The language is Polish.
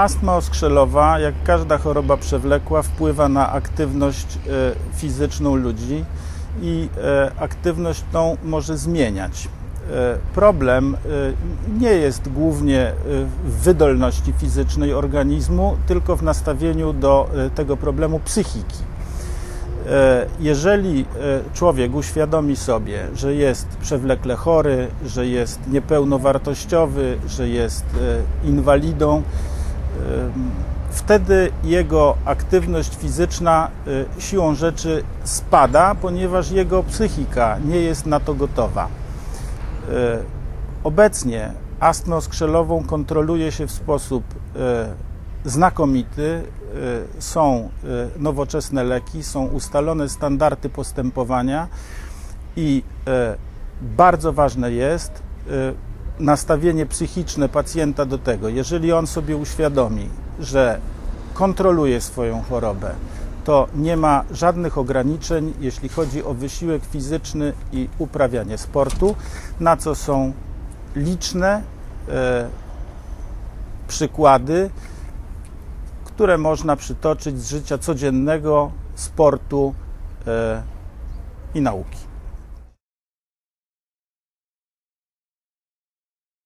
Astma oskrzelowa, jak każda choroba przewlekła, wpływa na aktywność e, fizyczną ludzi i e, aktywność tą może zmieniać. E, Problem nie jest głównie w wydolności fizycznej organizmu, tylko w nastawieniu do tego problemu psychiki. Jeżeli człowiek uświadomi sobie, że jest przewlekle chory, że jest niepełnowartościowy, że jest inwalidą, wtedy jego aktywność fizyczna e, siłą rzeczy spada, ponieważ jego psychika nie jest na to gotowa. E, Obecnie astmę skrzelową kontroluje się w sposób e, znakomity. Są nowoczesne leki, są ustalone standardy postępowania i bardzo ważne jest nastawienie psychiczne pacjenta do tego. Jeżeli on sobie uświadomi, że kontroluje swoją chorobę, to nie ma żadnych ograniczeń, jeśli chodzi o wysiłek fizyczny i uprawianie sportu, na co są liczne e, przykłady, które można przytoczyć z życia codziennego, sportu e, i nauki.